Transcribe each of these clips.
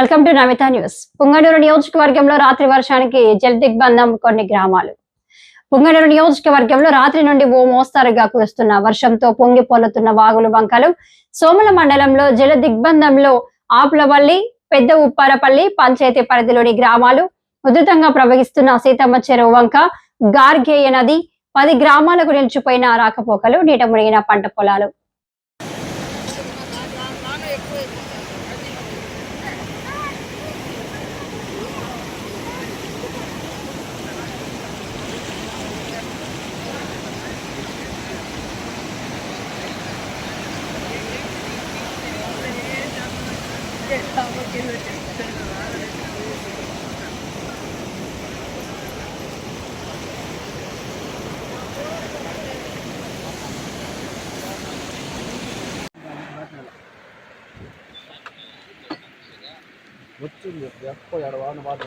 Welcome to Namita news. Punganuru నియోజకవర్గంలో రాత్రి వర్షానికి జలదిగ్బంధం కొన్ని గ్రామాలు. పుంగనూరు నియోజకవర్గంలో రాత్రి నుండి ఓ మోస్తారుగా కురుస్తున్న వర్షంతో పొంగి పొల్లుతున్న వాగులు వంకలు సోమల మండలంలో జల దిగ్బంధంలో ఆపులవల్లి పెద్ద ఉప్పారపల్లి పంచాయతీ పరిధిలోని గ్రామాలు ఉధృతంగా ప్రవహిస్తున్న సీతమ్మ చెరువు వంక గార్గేయ నది పది గ్రామాలకు నిలిచిపోయిన రాకపోకలు నీట మునిగిన పంట పొలాలు. వచ్చింది ఎక్కువ ఎడవాన బాధ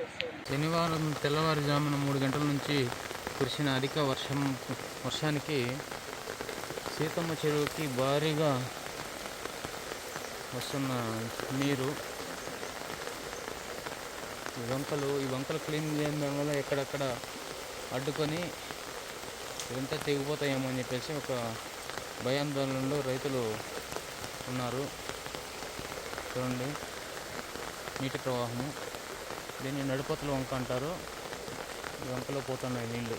శనివారం తెల్లవారుజామున మూడు గంటల నుంచి కురిసిన అధిక వర్షం వర్షానికి సీతమ్మ చెరువుకి భారీగా వస్తున్న నీరు. ఈ వంకలు ఈ వంకలు క్లీన్ చేయడం వల్ల ఎక్కడక్కడ అడ్డుకొని ఇదంతా తెగిపోతాయేమో అని చెప్పేసి ఒక భయాందోళనలో రైతులు ఉన్నారు. చూడండి నీటి ప్రవాహము. దీన్ని నడిపోతలు వంక అంటారు వంకలో పోతున్నాయి నీళ్ళు